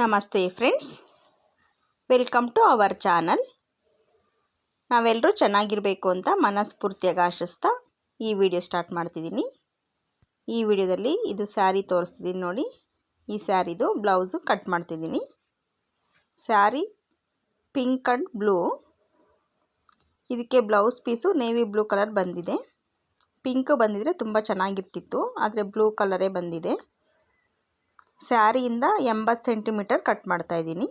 ನಮಸ್ತೆ friends. Welcome to our channel ನಾವೆಲ್ಲರೂ ಚೆನ್ನಾಗಿರಬೇಕು ಅಂತ ಮನಸ್ಫೂರ್ತಿಯಾಗಿ ಆಶಿಸ್ತಾ ಈ ವಿಡಿಯೋ ಸ್ಟಾರ್ಟ್ ಮಾಡ್ತಿದ್ದೀನಿ. ಈ ವಿಡಿಯೋದಲ್ಲಿ ಇದು ಸ್ಯಾರಿ ತೋರಿಸ್ತಿದ್ದೀನಿ ನೋಡಿ. ಈ ಸ್ಯಾರಿದು ಬ್ಲೌಸು ಕಟ್ ಮಾಡ್ತಿದ್ದೀನಿ. ಸ್ಯಾರಿ ಪಿಂಕ್ ಆ್ಯಂಡ್ ಬ್ಲೂ ಇದಕ್ಕೆ blouse piece navy blue colour ಬಂದಿದೆ. ಪಿಂಕ್ ಬಂದಿದ್ರೆ ತುಂಬ ಚೆನ್ನಾಗಿರ್ತಿತ್ತು, ಆದರೆ ಬ್ಲೂ ಕಲರೇ ಬಂದಿದೆ. ಸ್ಯಾರಿಯಿಂದ ಎಂಬತ್ತು ಸೆಂಟಿಮೀಟರ್ ಕಟ್ ಮಾಡ್ತಾಯಿದ್ದೀನಿ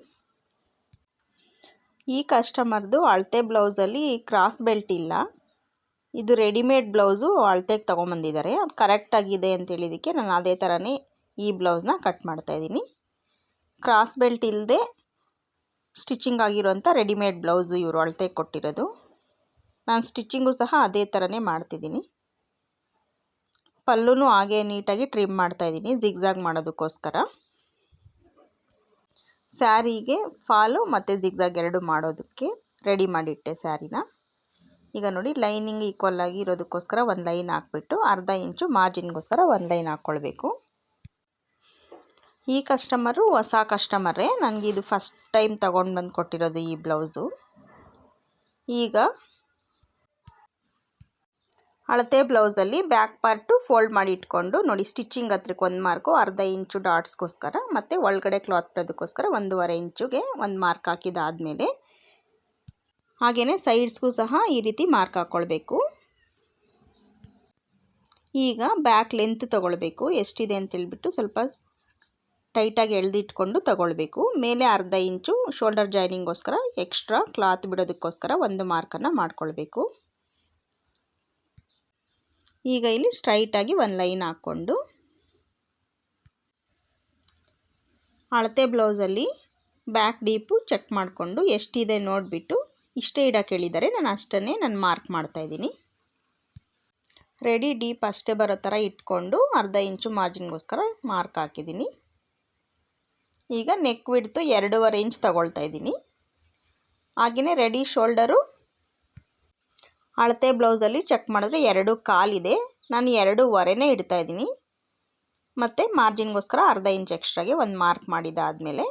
ಈ ಕಸ್ಟಮರ್ದು ಅಳತೆ ಬ್ಲೌಸಲ್ಲಿ ಕ್ರಾಸ್ ಬೆಲ್ಟ್ ಇಲ್ಲ. ಇದು ರೆಡಿಮೇಡ್ ಬ್ಲೌಸು, ಅಳತೆಗೆ ತೊಗೊಂಬಂದಿದ್ದಾರೆ. ಅದು ಕರೆಕ್ಟಾಗಿದೆ ಅಂತೇಳಿದಕ್ಕೆ ನಾನು ಅದೇ ಥರನೇ ಈ ಬ್ಲೌಸ್ನ ಕಟ್ ಮಾಡ್ತಾಯಿದ್ದೀನಿ ಕ್ರಾಸ್ ಬೆಲ್ಟ್ ಇಲ್ಲದೆ ಸ್ಟಿಚಿಂಗ್ ಆಗಿರುವಂಥ ರೆಡಿಮೇಡ್ ಬ್ಲೌಸು ಇವರು ಅಳತೆಗೆ ಕೊಟ್ಟಿರೋದು. ನಾನು ಸ್ಟಿಚಿಂಗು ಸಹ ಅದೇ ಥರನೇ ಮಾಡ್ತಿದ್ದೀನಿ. ಪಲ್ಲೂ ಹಾಗೆ ನೀಟಾಗಿ ಟ್ರಿಮ್ ಮಾಡ್ತಾಯಿದ್ದೀನಿ ಜಿಗ್ಜಾಗ್ ಮಾಡೋದಕ್ಕೋಸ್ಕರ. ಸ್ಯಾರಿಗೆ ಫಾಲು ಮತ್ತು ಜಿಗ್ಜಾಗ್ ಎರಡು ಮಾಡೋದಕ್ಕೆ ರೆಡಿ ಮಾಡಿಟ್ಟೆ ಸ್ಯಾರಿನ. ಈಗ ನೋಡಿ, ಲೈನಿಂಗ್ ಈಕ್ವಲ್ ಆಗಿ ಇರೋದಕ್ಕೋಸ್ಕರ ಒಂದು ಲೈನ್ ಹಾಕ್ಬಿಟ್ಟು ಅರ್ಧ ಇಂಚು ಮಾರ್ಜಿನ್ಗೋಸ್ಕರ ಒಂದು ಲೈನ್ ಹಾಕ್ಕೊಳ್ಬೇಕು ಈ ಕಸ್ಟಮರು ಹೊಸ ಕಸ್ಟಮರೇ, ನನಗೆ ಇದು ಫಸ್ಟ್ ಟೈಮ್ ತಗೊಂಡು ಬಂದು ಕೊಟ್ಟಿರೋದು ಈ ಬ್ಲೌಸು. ಈಗ ಅಳತೆ ಬ್ಲೌಸಲ್ಲಿ ಬ್ಯಾಕ್ ಪಾರ್ಟು ಫೋಲ್ಡ್ ಮಾಡಿ ಇಟ್ಕೊಂಡು ನೋಡಿ ಸ್ಟಿಚಿಂಗ್ ಹತ್ರಕ್ಕೆ ಒಂದು ಮಾರ್ಕು, ಅರ್ಧ ಇಂಚು ಡಾಟ್ಸ್ಗೋಸ್ಕರ ಮತ್ತು ಒಳಗಡೆ ಕ್ಲಾತ್ ಬರೋದಕ್ಕೋಸ್ಕರ ಒಂದೂವರೆ ಇಂಚುಗೆ ಒಂದು ಮಾರ್ಕ್ ಹಾಕಿದಾದಮೇಲೆ ಹಾಗೆಯೇ ಸೈಡ್ಸ್ಗೂ ಸಹ ಈ ರೀತಿ ಮಾರ್ಕ್ ಹಾಕ್ಕೊಳ್ಬೇಕು ಈಗ ಬ್ಯಾಕ್ ಲೆಂತ್ ತೊಗೊಳ್ಬೇಕು, ಎಷ್ಟಿದೆ ಅಂತೇಳ್ಬಿಟ್ಟು ಸ್ವಲ್ಪ ಟೈಟಾಗಿ ಎಳೆದಿಟ್ಕೊಂಡು ತಗೊಳ್ಬೇಕು. ಮೇಲೆ ಅರ್ಧ ಇಂಚು ಶೋಲ್ಡರ್ ಜಾಯ್ನಿಂಗೋಸ್ಕರ ಎಕ್ಸ್ಟ್ರಾ ಕ್ಲಾತ್ ಬಿಡೋದಕ್ಕೋಸ್ಕರ ಒಂದು ಮಾರ್ಕನ್ನು ಮಾಡ್ಕೊಳ್ಬೇಕು. ಈಗ ಇಲ್ಲಿ ಸ್ಟ್ರೈಟಾಗಿ ಒಂದು ಲೈನ್ ಹಾಕ್ಕೊಂಡು, ಅಳತೆ ಬ್ಲೌಸಲ್ಲಿ ಬ್ಯಾಕ್ ಡೀಪು ಚೆಕ್ ಮಾಡಿಕೊಂಡು ಎಷ್ಟಿದೆ ನೋಡಿಬಿಟ್ಟು ಇಷ್ಟೇ ಇಡೋಕೆ ಹೇಳಿದ್ದಾರೆ ನಾನು ಅಷ್ಟನ್ನೇ ನಾನು ಮಾರ್ಕ್ ಮಾಡ್ತಾಯಿದ್ದೀನಿ ರೆಡಿ ಡೀಪ್ ಅಷ್ಟೇ ಬರೋ ಥರ ಇಟ್ಕೊಂಡು ಅರ್ಧ ಇಂಚು ಮಾರ್ಜಿನ್ಗೋಸ್ಕರ ಮಾರ್ಕ್ ಹಾಕಿದ್ದೀನಿ. ಈಗ ನೆಕ್ ವಿಡ್ತು ಎರಡೂವರೆ ಇಂಚ್ ತಗೊಳ್ತಾ ಇದ್ದೀನಿ. ಹಾಗೆಯೇ ರೆಡಿ ಶೋಲ್ಡರು ಅಳತೆ ಬ್ಲೌಸಲ್ಲಿ ಚೆಕ್ ಮಾಡಿದ್ರೆ ಎರಡು ಕಾಲಿದೆ ನಾನು ಎರಡೂವರೆನೇ ಇಡ್ತಾ ಇದ್ದೀನಿ. ಮತ್ತು ಮಾರ್ಜಿನ್ಗೋಸ್ಕರ ಅರ್ಧ ಇಂಚ್ ಎಕ್ಸ್ಟ್ರಾಗೆ ಒಂದು ಮಾರ್ಕ್ ಮಾಡಿದಾದಮೇಲೆ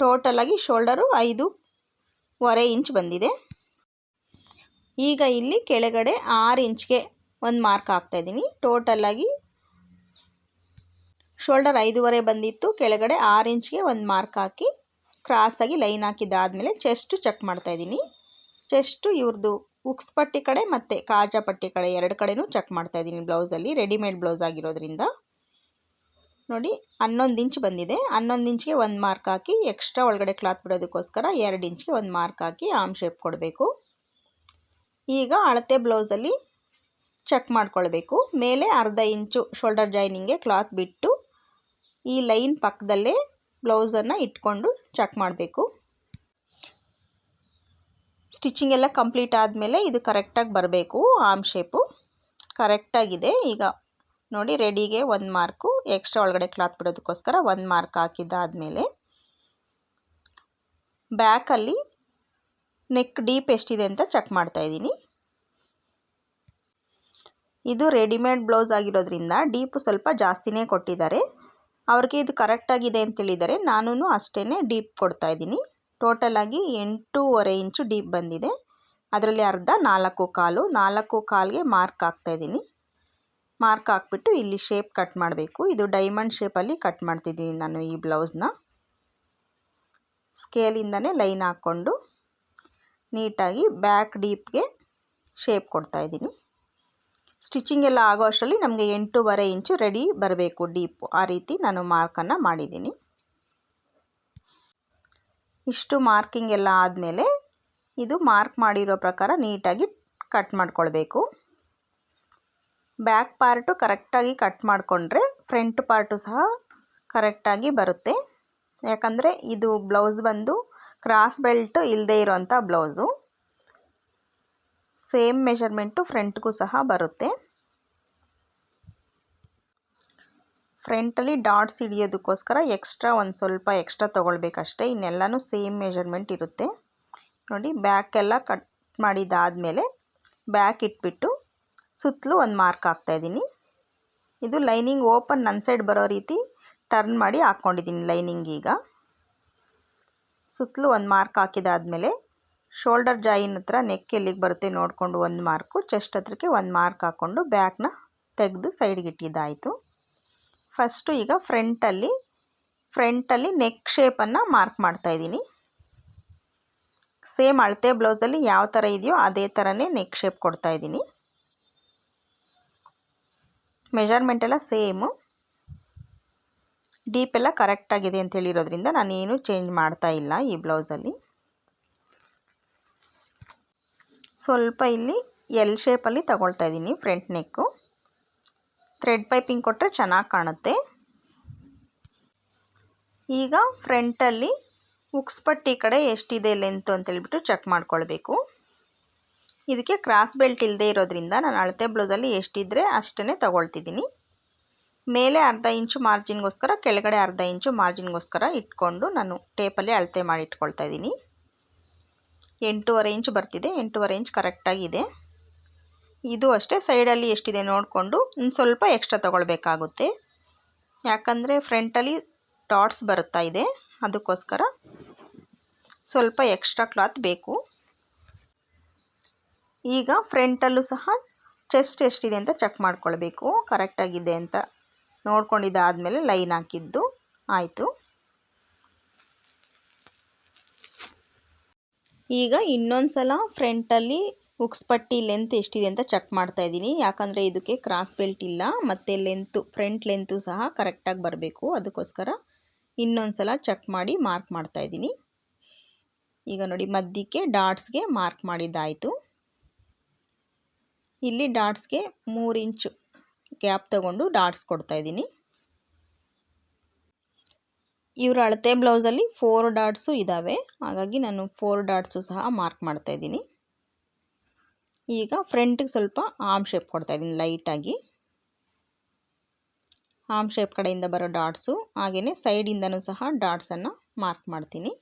ಟೋಟಲಾಗಿ ಶೋಲ್ಡರು ಐದು ವರೆ ಇಂಚ್ ಬಂದಿದೆ. ಈಗ ಇಲ್ಲಿ ಕೆಳಗಡೆ ಆರು ಇಂಚ್ಗೆ ಒಂದು ಮಾರ್ಕ್ ಹಾಕ್ತಾಯಿದ್ದೀನಿ ಟೋಟಲಾಗಿ ಶೋಲ್ಡರ್ ಐದೂವರೆ ಬಂದಿತ್ತು. ಕೆಳಗಡೆ ಆರು ಇಂಚ್ಗೆ ಒಂದು ಮಾರ್ಕ್ ಹಾಕಿ ಕ್ರಾಸಾಗಿ ಲೈನ್ ಹಾಕಿದ್ದಾದಮೇಲೆ ಚೆಸ್ಟು ಚೆಕ್ ಮಾಡ್ತಾಯಿದ್ದೀನಿ ಚೆಸ್ಟು ಇವ್ರದ್ದು ಉಕ್ಸ್ ಪಟ್ಟಿ ಕಡೆ ಮತ್ತು ಕಾಜಾ ಪಟ್ಟಿ ಕಡೆ ಎರಡು ಕಡೆನೂ ಚೆಕ್ ಮಾಡ್ತಾ ಇದ್ದೀನಿ ಬ್ಲೌಸಲ್ಲಿ ರೆಡಿಮೇಡ್ ಬ್ಲೌಸ್ ಆಗಿರೋದ್ರಿಂದ. ನೋಡಿ, ಹನ್ನೊಂದು ಇಂಚ್ ಬಂದಿದೆ. ಹನ್ನೊಂದು ಇಂಚ್ಗೆ ಒಂದು ಮಾರ್ಕ್ ಹಾಕಿ ಎಕ್ಸ್ಟ್ರಾ ಒಳಗಡೆ ಕ್ಲಾತ್ ಬಿಡೋದಕ್ಕೋಸ್ಕರ ಎರಡು ಇಂಚ್ಗೆ ಒಂದು ಮಾರ್ಕ್ ಹಾಕಿ ಆಮ್ ಶೇಪ್ ಕೊಡಬೇಕು. ಈಗ ಅಳತೆ ಬ್ಲೌಸಲ್ಲಿ ಚೆಕ್ ಮಾಡ್ಕೊಳ್ಬೇಕು. ಮೇಲೆ ಅರ್ಧ ಇಂಚು ಶೋಲ್ಡರ್ ಜಾಯ್ನಿಂಗ್ಗೆ ಕ್ಲಾತ್ ಬಿಟ್ಟು ಈ ಲೈನ್ ಪಕ್ಕದಲ್ಲೇ ಬ್ಲೌಸನ್ನು ಇಟ್ಕೊಂಡು ಚೆಕ್ ಮಾಡಬೇಕು. ಸ್ಟಿಚಿಂಗ್ ಎಲ್ಲ ಕಂಪ್ಲೀಟ್ ಆದಮೇಲೆ ಇದು ಕರೆಕ್ಟಾಗಿ ಬರಬೇಕು ಆಮ್ ಶೇಪು. ಕರೆಕ್ಟಾಗಿದೆ. ಈಗ ನೋಡಿ, ರೆಡಿಗೆ ಒಂದು ಮಾರ್ಕು, ಎಕ್ಸ್ಟ್ರಾ ಒಳಗಡೆ ಕ್ಲಾತ್ ಬಿಡೋದಕ್ಕೋಸ್ಕರ ಒಂದು ಮಾರ್ಕ್ ಹಾಕಿದ್ದಾದಮೇಲೆ. ಬ್ಯಾಕಲ್ಲಿ ನೆಕ್ ಡೀಪ್ ಎಷ್ಟಿದೆ ಅಂತ ಚೆಕ್ ಮಾಡ್ತಾಯಿದ್ದೀನಿ ಇದು ರೆಡಿಮೇಡ್ ಬ್ಲೌಸ್ ಆಗಿರೋದ್ರಿಂದ ಡೀಪು ಸ್ವಲ್ಪ ಜಾಸ್ತಿನೇ ಕೊಟ್ಟಿದ್ದಾರೆ. ಅವ್ರಿಗೆ ಇದು ಕರೆಕ್ಟಾಗಿದೆ ಅಂತೇಳಿದರೆ ನಾನು ಅಷ್ಟೇ ಡೀಪ್ ಕೊಡ್ತಾಯಿದ್ದೀನಿ ಟೋಟಲಾಗಿ ಎಂಟೂವರೆ ಇಂಚು ಡೀಪ್ ಬಂದಿದೆ. ಅದರಲ್ಲಿ ಅರ್ಧ ನಾಲ್ಕು ಕಾಲು, ನಾಲ್ಕು ಕಾಲಿಗೆ ಮಾರ್ಕ್ ಹಾಕ್ತಾಯಿದ್ದೀನಿ ಮಾರ್ಕ್ ಹಾಕ್ಬಿಟ್ಟು ಇಲ್ಲಿ ಶೇಪ್ ಕಟ್ ಮಾಡಬೇಕು. ಇದು ಡೈಮಂಡ್ ಶೇಪಲ್ಲಿ ಕಟ್ ಮಾಡ್ತಿದ್ದೀನಿ ನಾನು ಈ ಬ್ಲೌಸ್ನ ಸ್ಕೇಲಿಂದನೇ ಲೈನ್ ಹಾಕ್ಕೊಂಡು ನೀಟಾಗಿ ಬ್ಯಾಕ್ ಡೀಪ್ಗೆ ಶೇಪ್ ಕೊಡ್ತಾಯಿದ್ದೀನಿ ಸ್ಟಿಚಿಂಗ್ ಎಲ್ಲ ಆಗೋ ಅಷ್ಟರಲ್ಲಿ ನಮಗೆ ಎಂಟೂವರೆ ಇಂಚು ರೆಡಿ ಬರಬೇಕು ಡೀಪು ಆ ರೀತಿ ನಾನು ಮಾರ್ಕನ್ನು ಮಾಡಿದ್ದೀನಿ. ಇಷ್ಟು ಮಾರ್ಕಿಂಗ್ ಎಲ್ಲ ಆದಮೇಲೆ ಇದು ಮಾರ್ಕ್ ಮಾಡಿರೋ ಪ್ರಕಾರ ನೀಟಾಗಿ ಕಟ್ ಮಾಡ್ಕೊಳ್ಬೇಕು. ಬ್ಯಾಕ್ ಪಾರ್ಟು ಕರೆಕ್ಟಾಗಿ ಕಟ್ ಮಾಡಿಕೊಂಡ್ರೆ ಫ್ರಂಟ್ ಪಾರ್ಟು ಸಹ ಕರೆಕ್ಟಾಗಿ ಬರುತ್ತೆ. ಯಾಕಂದರೆ ಇದು ಬ್ಲೌಸ್ ಬಂದು ಕ್ರಾಸ್ ಬೆಲ್ಟ್ ಇಲ್ಲದೆ ಇರೋವಂಥ ಬ್ಲೌಸು. ಸೇಮ್ ಮೆಷರ್ಮೆಂಟು ಫ್ರಂಟ್ಗೂ ಸಹ ಬರುತ್ತೆ. ಫ್ರಂಟಲ್ಲಿ ಡಾಟ್ಸ್ ಹಿಡಿಯೋದಕ್ಕೋಸ್ಕರ ಎಕ್ಸ್ಟ್ರಾ ಒಂದು ಸ್ವಲ್ಪ ಎಕ್ಸ್ಟ್ರಾ ತೊಗೊಳ್ಬೇಕಷ್ಟೇ. ಇನ್ನೆಲ್ಲನೂ ಸೇಮ್ ಮೆಷರ್ಮೆಂಟ್ ಇರುತ್ತೆ. ನೋಡಿ ಬ್ಯಾಕ್ ಎಲ್ಲ ಕಟ್ ಮಾಡಿದಾದಮೇಲೆ ಬ್ಯಾಕ್ ಇಟ್ಬಿಟ್ಟು ಸುತ್ತಲೂ ಒಂದು ಮಾರ್ಕ್ ಹಾಕ್ತಾಯಿದ್ದೀನಿ ಇದು ಲೈನಿಂಗ್ ಓಪನ್ ನನ್ನ ಸೈಡ್ ಬರೋ ರೀತಿ ಟರ್ನ್ ಮಾಡಿ ಹಾಕ್ಕೊಂಡಿದ್ದೀನಿ ಲೈನಿಂಗ್ ಈಗ. ಸುತ್ತಲೂ ಒಂದು ಮಾರ್ಕ್ ಹಾಕಿದಾದಮೇಲೆ ಶೋಲ್ಡರ್ ಜಾಯಿನ್ ಹತ್ರ ನೆಕ್ ಎಲ್ಲಿಗೆ ಬರುತ್ತೆ ನೋಡಿಕೊಂಡು ಒಂದು ಮಾರ್ಕು, ಚೆಸ್ಟ್ ಹತ್ರಕ್ಕೆ ಒಂದು ಮಾರ್ಕ್ ಹಾಕ್ಕೊಂಡು ಬ್ಯಾಕ್ನ ತೆಗೆದು ಸೈಡ್ಗೆ ಇಟ್ಟಿದ್ದಾಯಿತು. ಫಸ್ಟು ಈಗ ಫ್ರಂಟಲ್ಲಿ ಫ್ರಂಟಲ್ಲಿ ನೆಕ್ ಶೇಪನ್ನು ಮಾರ್ಕ್ ಮಾಡ್ತಾಯಿದ್ದೀನಿ ಸೇಮ್ ಅಳತೆ ಬ್ಲೌಸಲ್ಲಿ ಯಾವ ಥರ ಇದೆಯೋ ಅದೇ ಥರನೇ ನೆಕ್ ಶೇಪ್ ಕೊಡ್ತಾಯಿದ್ದೀನಿ ಮೆಜರ್ಮೆಂಟ್ ಎಲ್ಲ ಸೇಮು ಡೀಪ್ ಎಲ್ಲ ಕರೆಕ್ಟಾಗಿದೆ ಅಂತ ಹೇಳಿರೋದ್ರಿಂದ ನಾನೇನು ಚೇಂಜ್ ಮಾಡ್ತಾ ಇಲ್ಲ ಈ ಬ್ಲೌಸಲ್ಲಿ ಸ್ವಲ್ಪ ಇಲ್ಲಿ ಎಲ್ ಶೇಪಲ್ಲಿ ತಗೊಳ್ತಾ ಇದ್ದೀನಿ ಫ್ರಂಟ್ ನೆಕ್ಕು ಥ್ರೆಡ್ ಪೈಪಿಂಗ್ ಕೊಟ್ಟರೆ ಚೆನ್ನಾಗಿ ಕಾಣುತ್ತೆ. ಈಗ ಫ್ರಂಟಲ್ಲಿ ಉಕ್ಸ್ ಪಟ್ಟಿ ಕಡೆ ಎಷ್ಟಿದೆ ಅಂತ ಅಂತೇಳ್ಬಿಟ್ಟು ಚೆಕ್ ಮಾಡ್ಕೊಳ್ಬೇಕು. ಇದಕ್ಕೆ ಕ್ರಾಸ್ ಬೆಲ್ಟ್ ಇಲ್ಲದೆ ಇರೋದ್ರಿಂದ ನಾನು ಅಳತೆ ಬ್ಲೌಸಲ್ಲಿ ಎಷ್ಟಿದ್ರೆ ಅಷ್ಟೇ ತಗೊಳ್ತಿದ್ದೀನಿ. ಮೇಲೆ ಅರ್ಧ ಇಂಚು ಮಾರ್ಜಿನ್ಗೋಸ್ಕರ ಕೆಳಗಡೆ ಅರ್ಧ ಇಂಚು ಮಾರ್ಜಿನ್ಗೋಸ್ಕರ ಇಟ್ಕೊಂಡು ನಾನು ಟೇಪಲ್ಲಿ ಅಳತೆ ಮಾಡಿ ಇಟ್ಕೊಳ್ತಾ ಇದ್ದೀನಿ. ಎಂಟೂವರೆ ಇಂಚು ಬರ್ತಿದೆ, ಎಂಟೂವರೆ ಇಂಚ್ ಕರೆಕ್ಟಾಗಿದೆ ಇದು ಅಷ್ಟೇ ಸೈಡಲ್ಲಿ ಎಷ್ಟಿದೆ ನೋಡಿಕೊಂಡು ಇನ್ನು ಸ್ವಲ್ಪ ಎಕ್ಸ್ಟ್ರಾ ತೊಗೊಳ್ಬೇಕಾಗುತ್ತೆ. ಯಾಕಂದರೆ ಫ್ರಂಟಲ್ಲಿ ಡಾಟ್ಸ್ ಬರುತ್ತಾ ಇದೆ, ಅದಕ್ಕೋಸ್ಕರ ಸ್ವಲ್ಪ ಎಕ್ಸ್ಟ್ರಾ ಕ್ಲಾತ್ ಬೇಕು. ಈಗ ಫ್ರಂಟಲ್ಲೂ ಸಹ ಚೆಸ್ಟ್ ಎಷ್ಟಿದೆ ಅಂತ ಚೆಕ್ ಮಾಡ್ಕೊಳ್ಬೇಕು. ಕರೆಕ್ಟಾಗಿದೆ ಅಂತ ನೋಡ್ಕೊಂಡಿದ್ದಾದಮೇಲೆ ಲೈನ್ ಹಾಕಿದ್ದು ಆಯಿತು. ಈಗ ಇನ್ನೊಂದು ಸಲ ಫ್ರಂಟಲ್ಲಿ ಉಕ್ಸ್ ಪಟ್ಟಿ ಲೆಂತ್ ಎಷ್ಟಿದೆ ಅಂತ ಚೆಕ್ ಮಾಡ್ತಾ ಇದ್ದೀನಿ. ಯಾಕಂದರೆ ಇದಕ್ಕೆ ಕ್ರಾಸ್ ಬೆಲ್ಟ್ ಇಲ್ಲ, ಮತ್ತು ಲೆಂತು ಫ್ರಂಟ್ ಲೆಂತು ಸಹ ಕರೆಕ್ಟಾಗಿ ಬರಬೇಕು. ಅದಕ್ಕೋಸ್ಕರ ಇನ್ನೊಂದು ಸಲ ಚೆಕ್ ಮಾಡಿ ಮಾರ್ಕ್ ಮಾಡ್ತಾ ಇದ್ದೀನಿ. ಈಗ ನೋಡಿ, ಮಧ್ಯಕ್ಕೆ ಡಾಟ್ಸ್ಗೆ ಮಾರ್ಕ್ ಮಾಡಿದ್ದಾಯಿತು. ಇಲ್ಲಿ ಡಾಟ್ಸ್ಗೆ ಮೂರು ಇಂಚು ಗ್ಯಾಪ್ ತಗೊಂಡು ಡಾಟ್ಸ್ ಕೊಡ್ತಾ ಇದ್ದೀನಿ. ಇವರ ಅಳತೆ ಬ್ಲೌಸಲ್ಲಿ ಫೋರ್ ಡಾಟ್ಸು ಇದ್ದಾವೆ ಹಾಗಾಗಿ ನಾನು ಫೋರ್ ಡಾಟ್ಸು ಸಹ ಮಾರ್ಕ್ ಮಾಡ್ತಾ ಇದ್ದೀನಿ. ಈಗ ಫ್ರಂಟಿಗೆ ಸ್ವಲ್ಪ ಆಮ್ ಶೇಪ್ ಕೊಡ್ತಾ ಇದ್ದೀನಿ ಲೈಟಾಗಿ ಆಮ್ ಶೇಪ್ ಕಡೆಯಿಂದ ಬರೋ ಡಾಟ್ಸು ಹಾಗೆಯೇ ಸೈಡಿಂದನೂ ಸಹ ಡಾಟ್ಸನ್ನು ಮಾರ್ಕ್ ಮಾಡ್ತೀನಿ.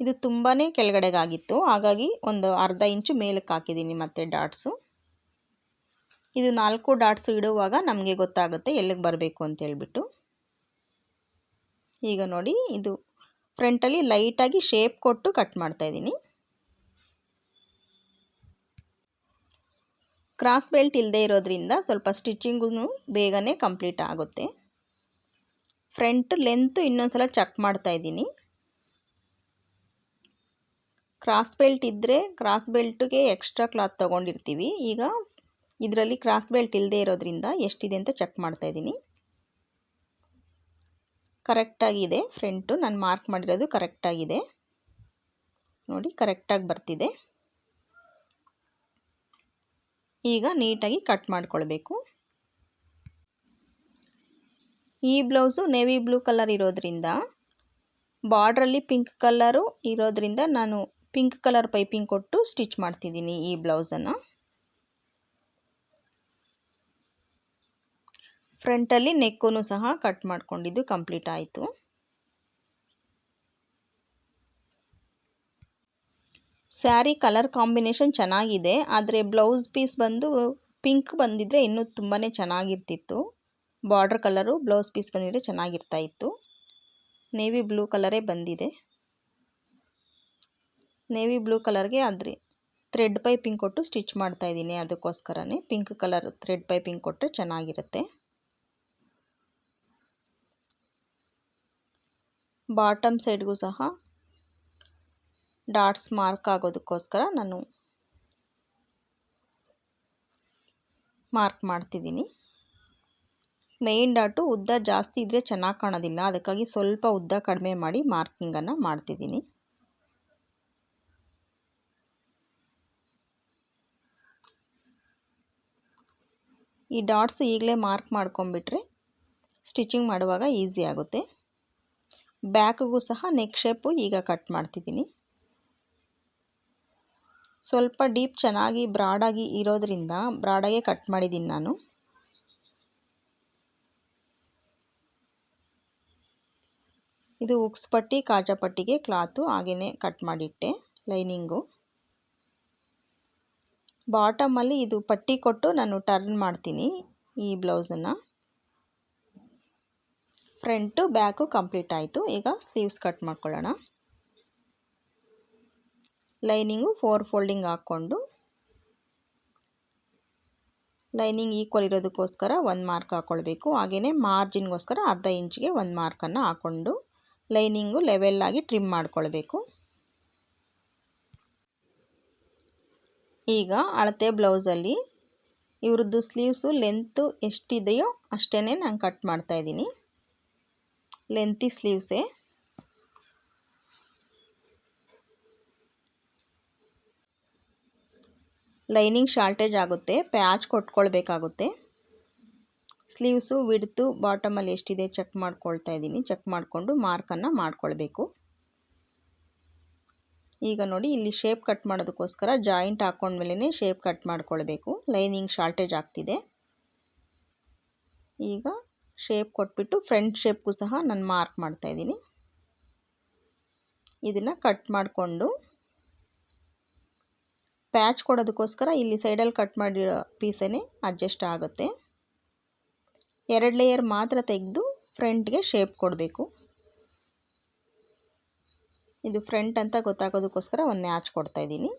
ಇದು ತುಂಬಾ ಕೆಳಗಡೆಗಾಗಿತ್ತು, ಹಾಗಾಗಿ ಒಂದು ಅರ್ಧ ಇಂಚು ಮೇಲಕ್ಕೆ ಹಾಕಿದ್ದೀನಿ ಮತ್ತೆ ಡಾಟ್ಸು ಇದು ನಾಲ್ಕು ಡಾಟ್ಸು ಇಡುವಾಗ ನಮಗೆ ಗೊತ್ತಾಗುತ್ತೆ ಎಲ್ಲಿಗೆ ಬರಬೇಕು ಅಂತ ಹೇಳ್ಬಿಟ್ಟು. ಈಗ ನೋಡಿ, ಇದು ಫ್ರಂಟಲ್ಲಿ ಲೈಟಾಗಿ ಶೇಪ್ ಕೊಟ್ಟು ಕಟ್ ಮಾಡ್ತಾಯಿದ್ದೀನಿ ಕ್ರಾಸ್ ಬೆಲ್ಟ್ ಇಲ್ಲದೆ ಇರೋದ್ರಿಂದ ಸ್ವಲ್ಪ ಸ್ಟಿಚಿಂಗೂ ಬೇಗನೆ ಕಂಪ್ಲೀಟ್ ಆಗುತ್ತೆ. ಫ್ರಂಟ್ ಲೆಂತು ಇನ್ನೊಂದು ಸಲ ಚೆಕ್ ಮಾಡ್ತಾ ಇದ್ದೀನಿ. ಕ್ರಾಸ್ ಬೆಲ್ಟ್ ಇದ್ದರೆ ಕ್ರಾಸ್ ಬೆಲ್ಟ್ಗೆ ಎಕ್ಸ್ಟ್ರಾ ಕ್ಲಾತ್ ತೊಗೊಂಡಿರ್ತೀವಿ. ಈಗ ಇದರಲ್ಲಿ ಕ್ರಾಸ್ ಬೆಲ್ಟ್ ಇಲ್ಲದೆ ಇರೋದ್ರಿಂದ ಎಷ್ಟಿದೆ ಅಂತ ಚೆಕ್ ಮಾಡ್ತಾ ಇದ್ದೀನಿ. ಕರೆಕ್ಟಾಗಿದೆ. ಫ್ರಂಟು ನಾನು ಮಾರ್ಕ್ ಮಾಡಿರೋದು ಕರೆಕ್ಟಾಗಿದೆ. ನೋಡಿ ಕರೆಕ್ಟಾಗಿ ಬರ್ತಿದೆ. ಈಗ ನೀಟಾಗಿ ಕಟ್ ಮಾಡಿಕೊಳ್ಬೇಕು. ಈ ಬ್ಲೌಸು ನೇವಿ ಬ್ಲೂ ಕಲರ್ ಇರೋದ್ರಿಂದ, ಬಾರ್ಡ್ರಲ್ಲಿ ಪಿಂಕ್ ಕಲರು ಇರೋದ್ರಿಂದ ನಾನು ಪಿಂಕ್ ಕಲರ್ ಪೈಪಿಂಗ್ ಕೊಟ್ಟು ಸ್ಟಿಚ್ ಮಾಡ್ತಿದ್ದೀನಿ ಈ ಬ್ಲೌಸನ್ನು. ಫ್ರಂಟಲ್ಲಿ ನೆಕ್ಕೂ ಸಹ ಕಟ್ ಮಾಡಿಕೊಂಡಿದ್ದು ಕಂಪ್ಲೀಟ್ ಆಯಿತು. ಸ್ಯಾರಿ ಕಲರ್ ಕಾಂಬಿನೇಷನ್ ಚೆನ್ನಾಗಿದೆ, ಆದರೆ ಬ್ಲೌಸ್ ಪೀಸ್ ಬಂದು ಪಿಂಕ್ ಬಂದಿದ್ದರೆ ಇನ್ನೂ ತುಂಬಾ ಚೆನ್ನಾಗಿರ್ತಿತ್ತು. ಬಾರ್ಡ್ರ್ ಕಲರು ಬ್ಲೌಸ್ ಪೀಸ್ ಬಂದಿದ್ದರೆ ಚೆನ್ನಾಗಿರ್ತಾ ಇತ್ತು. ನೇವಿ ಬ್ಲೂ ಕಲರೇ ಬಂದಿದೆ. ನೇವಿ ಬ್ಲೂ ಕಲರ್ಗೆ ಆದರೆ ಥ್ರೆಡ್ ಪೈಪಿಂಗ್ ಕೊಟ್ಟು ಸ್ಟಿಚ್ ಮಾಡ್ತಾ ಇದ್ದೀನಿ ಅದಕ್ಕೋಸ್ಕರನೇ. ಪಿಂಕ್ ಕಲರ್ ಥ್ರೆಡ್ ಪೈಪಿಂಗ್ ಕೊಟ್ಟರೆ ಚೆನ್ನಾಗಿರುತ್ತೆ. ಬಾಟಮ್ ಸೈಡ್ಗೂ ಸಹ ಡಾಟ್ಸ್ ಮಾರ್ಕ್ ಆಗೋದಕ್ಕೋಸ್ಕರ ನಾನು ಮಾರ್ಕ್ ಮಾಡ್ತಿದ್ದೀನಿ. ಮೇನ್ ಡಾಟು ಉದ್ದ ಜಾಸ್ತಿ ಇದ್ದರೆ ಚೆನ್ನಾಗಿ ಕಾಣೋದಿಲ್ಲ. ಅದಕ್ಕಾಗಿ ಸ್ವಲ್ಪ ಉದ್ದ ಕಡಿಮೆ ಮಾಡಿ ಮಾರ್ಕಿಂಗನ್ನು ಮಾಡ್ತಿದ್ದೀನಿ. ಈ ಡಾಟ್ಸ್ ಈಗಲೇ ಮಾರ್ಕ್ ಮಾಡ್ಕೊಂಬಿಟ್ರೆ ಸ್ಟಿಚಿಂಗ್ ಮಾಡುವಾಗ ಈಸಿ ಆಗುತ್ತೆ. ಬ್ಯಾಕ್ಗೂ ಸಹ ನೆಕ್ ಶೇಪು ಈಗ ಕಟ್ ಮಾಡ್ತಿದ್ದೀನಿ. ಸ್ವಲ್ಪ ಡೀಪ್ ಚೆನ್ನಾಗಿ ಬ್ರಾಡಾಗಿ ಇರೋದ್ರಿಂದ ಬ್ರಾಡಾಗೆ ಕಟ್ ಮಾಡಿದ್ದೀನಿ ನಾನು. ಇದು ಉಕ್ಸ್ ಪಟ್ಟಿ, ಕಾಜಾ ಕ್ಲಾತು ಹಾಗೆಯೇ ಕಟ್ ಮಾಡಿಟ್ಟೆ ಲೈನಿಂಗು. ಬಾಟಮಲ್ಲಿ ಇದು ಪಟ್ಟಿ ಕೊಟ್ಟು ನಾನು ಟರ್ನ್ ಮಾಡ್ತೀನಿ ಈ ಬ್ಲೌಸನ್ನು. ಫ್ರಂಟು ಬ್ಯಾಕು ಕಂಪ್ಲೀಟ್ ಆಯಿತು. ಈಗ ಸ್ಲೀವ್ಸ್ ಕಟ್ ಮಾಡ್ಕೊಳ್ಳೋಣ. ಲೈನಿಂಗು ಫೋರ್ ಫೋಲ್ಡಿಂಗ್ ಹಾಕ್ಕೊಂಡು ಲೈನಿಂಗ್ ಈಕ್ವಲ್ ಇರೋದಕ್ಕೋಸ್ಕರ ಒಂದು ಮಾರ್ಕ್ ಹಾಕ್ಕೊಳ್ಬೇಕು ಹಾಗೆಯೇ ಮಾರ್ಜಿನ್ಗೋಸ್ಕರ ಅರ್ಧ ಇಂಚಿಗೆ ಒಂದು ಮಾರ್ಕನ್ನು ಹಾಕ್ಕೊಂಡು ಲೈನಿಂಗು ಲೆವೆಲ್ಲಾಗಿ ಟ್ರಿಮ್ ಮಾಡ್ಕೊಳ್ಬೇಕು. ಈಗ ಅಳತೆ ಬ್ಲೌಸಲ್ಲಿ ಇವ್ರದ್ದು ಸ್ಲೀವ್ಸು ಲೆಂತು ಎಷ್ಟಿದೆಯೋ ಅಷ್ಟೇ ನಾನು ಕಟ್ ಮಾಡ್ತಾಯಿದ್ದೀನಿ ಲೆಂತಿ ಸ್ಲೀವ್ಸೇ ಲೈನಿಂಗ್ ಶಾರ್ಟೇಜ್ ಆಗುತ್ತೆ, ಪ್ಯಾಚ್ ಕೊಟ್ಕೊಳ್ಬೇಕಾಗುತ್ತೆ. ಸ್ಲೀವ್ಸು, ವಿಡ್ತು, ಬಾಟಮಲ್ಲಿ ಎಷ್ಟಿದೆ ಚೆಕ್ ಮಾಡ್ಕೊಳ್ತಾ ಇದ್ದೀನಿ. ಚೆಕ್ ಮಾಡಿಕೊಂಡು ಮಾರ್ಕನ್ನು ಮಾಡಿಕೊಳ್ಬೇಕು. ಈಗ ನೋಡಿ, ಇಲ್ಲಿ ಶೇಪ್ ಕಟ್ ಮಾಡೋದಕ್ಕೋಸ್ಕರ ಜಾಯಿಂಟ್ ಹಾಕ್ಕೊಂಡ್ಮೇಲೆ ಶೇಪ್ ಕಟ್ ಮಾಡ್ಕೊಳ್ಬೇಕು. ಲೈನಿಂಗ್ ಶಾರ್ಟೇಜ್ ಆಗ್ತಿದೆ. ಈಗ ಶೇಪ್ ಕೊಟ್ಬಿಟ್ಟು ಫ್ರಂಟ್ ಶೇಪ್ಗೂ ಸಹ ನಾನು ಮಾರ್ಕ್ ಮಾಡ್ತಾಯಿದ್ದೀನಿ ಇದನ್ನು ಕಟ್ ಮಾಡಿಕೊಂಡು ಪ್ಯಾಚ್ ಕೊಡೋದಕ್ಕೋಸ್ಕರ ಇಲ್ಲಿ ಸೈಡಲ್ಲಿ ಕಟ್ ಮಾಡಿರೋ ಪೀಸೇ ಅಡ್ಜಸ್ಟ್ ಆಗುತ್ತೆ. ಎರಡು ಲೇಯರ್ ಮಾತ್ರ ತೆಗೆದು ಫ್ರಂಟ್ಗೆ ಶೇಪ್ ಕೊಡಬೇಕು. ಇದು ಫ್ರಂಟ್ ಅಂತ ಗೊತ್ತಾಗೋದಕ್ಕೋಸ್ಕರ ಒಂದು ಕೊಡ್ತಾ ಕೊಡ್ತಾಯಿದ್ದೀನಿ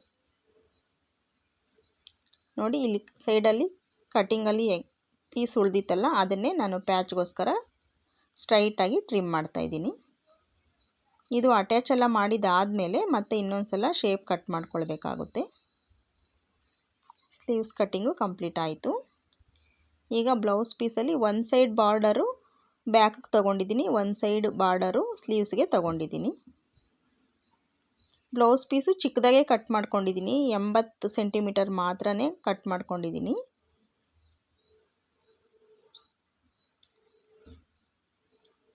ನೋಡಿ ಇಲ್ಲಿ ಸೈಡಲ್ಲಿ ಕಟ್ಟಿಂಗಲ್ಲಿ ಪೀಸ್ ಉಳಿದಿತ್ತಲ್ಲ, ಅದನ್ನೇ ನಾನು ಪ್ಯಾಚ್ಗೋಸ್ಕರ ಸ್ಟ್ರೈಟಾಗಿ ಟ್ರಿಮ್ ಮಾಡ್ತಾಯಿದ್ದೀನಿ ಇದು ಅಟ್ಯಾಚ್ ಎಲ್ಲ ಮಾಡಿದಾದಮೇಲೆ ಮತ್ತೆ ಇನ್ನೊಂದು ಸಲ ಶೇಪ್ ಕಟ್ ಮಾಡ್ಕೊಳ್ಬೇಕಾಗುತ್ತೆ. ಸ್ಲೀವ್ಸ್ ಕಟ್ಟಿಂಗು ಕಂಪ್ಲೀಟ್ ಆಯಿತು. ಈಗ ಬ್ಲೌಸ್ ಪೀಸಲ್ಲಿ ಒಂದು ಸೈಡ್ ಬಾರ್ಡರು ಬ್ಯಾಕಿಗೆ ತೊಗೊಂಡಿದ್ದೀನಿ ಒಂದು ಸೈಡ್ ಬಾರ್ಡರು, ಸ್ಲೀವ್ಸ್ಗೆ ತೊಗೊಂಡಿದ್ದೀನಿ. ಬ್ಲೌಸ್ ಪೀಸು ಚಿಕ್ಕದಾಗೆ ಕಟ್ ಮಾಡ್ಕೊಂಡಿದ್ದೀನಿ, ಎಂಬತ್ತು ಸೆಂಟಿಮೀಟರ್ ಮಾತ್ರ ಕಟ್ ಮಾಡ್ಕೊಂಡಿದ್ದೀನಿ.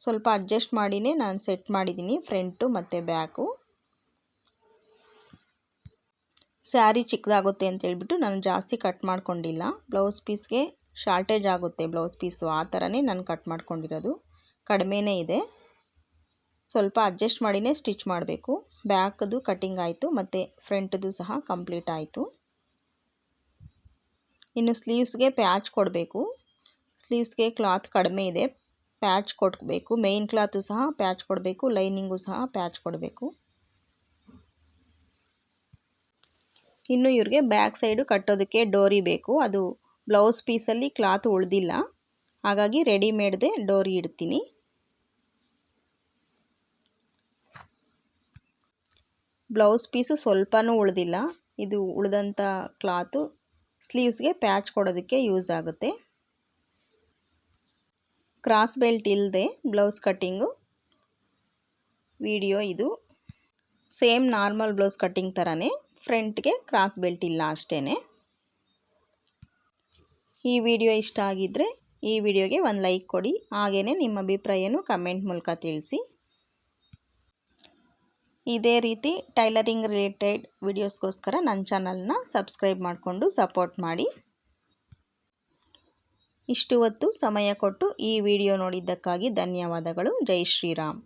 ಸ್ವಲ್ಪ ಅಡ್ಜಸ್ಟ್ ಮಾಡಿನೇ ನಾನು ಸೆಟ್ ಮಾಡಿದ್ದೀನಿ, ಫ್ರಂಟು ಮತ್ತು ಬ್ಯಾಕು. ಸ್ಯಾರಿ ಚಿಕ್ಕದಾಗುತ್ತೆ ಅಂತ ಹೇಳ್ಬಿಟ್ಟು ನಾನು ಜಾಸ್ತಿ ಕಟ್ ಮಾಡ್ಕೊಂಡಿಲ್ಲ. ಬ್ಲೌಸ್ ಪೀಸ್ಗೆ ಶಾರ್ಟೇಜ್ ಆಗುತ್ತೆ ಬ್ಲೌಸ್ ಪೀಸು. ಆ ಥರನೇ ನಾನು ಕಟ್ ಮಾಡ್ಕೊಂಡಿರೋದು. ಕಡಿಮೆನೇ ಇದೆ. ಸ್ವಲ್ಪ ಅಡ್ಜಸ್ಟ್ ಮಾಡಿನೇ ಸ್ಟಿಚ್ ಮಾಡಬೇಕು. ಬ್ಯಾಕ್ದು ಕಟ್ಟಿಂಗ್ ಆಯಿತು, ಮತ್ತು ಫ್ರಂಟ್ದು ಸಹ ಕಂಪ್ಲೀಟ್ ಆಯಿತು. ಇನ್ನು ಸ್ಲೀವ್ಸ್ಗೆ ಪ್ಯಾಚ್ ಕೊಡಬೇಕು. ಸ್ಲೀವ್ಸ್ಗೆ ಕ್ಲಾತ್ ಕಡಿಮೆ ಇದೆ. ಪ್ಯಾಚ್ ಕೊಡಬೇಕು. ಮೇಯ್ನ್ ಕ್ಲಾತು ಸಹ ಪ್ಯಾಚ್ ಕೊಡಬೇಕು. ಲೈನಿಂಗು ಸಹ ಪ್ಯಾಚ್ ಕೊಡಬೇಕು. ಇನ್ನು ಇವ್ರಿಗೆ ಬ್ಯಾಕ್ ಸೈಡು ಕಟ್ಟೋದಕ್ಕೆ ಡೋರಿ ಬೇಕು. ಅದು ಬ್ಲೌಸ್ ಪೀಸಲ್ಲಿ ಕ್ಲಾತ್ ಉಳಿದಿಲ್ಲ. ಹಾಗಾಗಿ ರೆಡಿಮೇಡ್ದೆ ಡೋರಿ ಇಡ್ತೀನಿ. ಬ್ಲೌಸ್ ಪೀಸು ಸ್ವಲ್ಪನೂ ಉಳಿದಿಲ್ಲ. ಇದು ಉಳಿದಂಥ ಕ್ಲಾತು ಸ್ಲೀವ್ಸ್ಗೆ ಪ್ಯಾಚ್ ಕೊಡೋದಕ್ಕೆ ಯೂಸ್ ಆಗುತ್ತೆ. ಕ್ರಾಸ್ ಬೆಲ್ಟ್ ಇಲ್ಲದೆ ಬ್ಲೌಸ್ ಕಟ್ಟಿಂಗು. ವಿಡಿಯೋ ಇದು. ಸೇಮ್ ನಾರ್ಮಲ್ ಬ್ಲೌಸ್ ಕಟ್ಟಿಂಗ್ ಥರನೇ ಫ್ರಂಟ್ಗೆ ಕ್ರಾಸ್ ಬೆಲ್ಟ್ ಇಲ್ಲ ಅಷ್ಟೇ ಈ ವಿಡಿಯೋ ಇಷ್ಟ ಆಗಿದ್ದರೆ ಈ ವಿಡಿಯೋಗೆ ಒಂದು ಲೈಕ್ ಕೊಡಿ ಹಾಗೆಯೇ ನಿಮ್ಮ ಅಭಿಪ್ರಾಯನೂ ಕಮೆಂಟ್ ಮೂಲಕ ತಿಳಿಸಿ. ಇದೇ ರೀತಿ ಟೈಲರಿಂಗ್ ರಿಲೇಟೆಡ್ ವಿಡಿಯೋಸ್ಗೋಸ್ಕರ ನನ್ನ ಚಾನಲ್ನ ಸಬ್ಸ್ಕ್ರೈಬ್ ಮಾಡಿಕೊಂಡು ಸಪೋರ್ಟ್ ಮಾಡಿ. ಇಷ್ಟು ಹೊತ್ತು ಸಮಯ ಕೊಟ್ಟು ಈ ವಿಡಿಯೋ ನೋಡಿದ್ದಕ್ಕಾಗಿ ಧನ್ಯವಾದಗಳು. ಜೈ ಶ್ರೀರಾಮ್.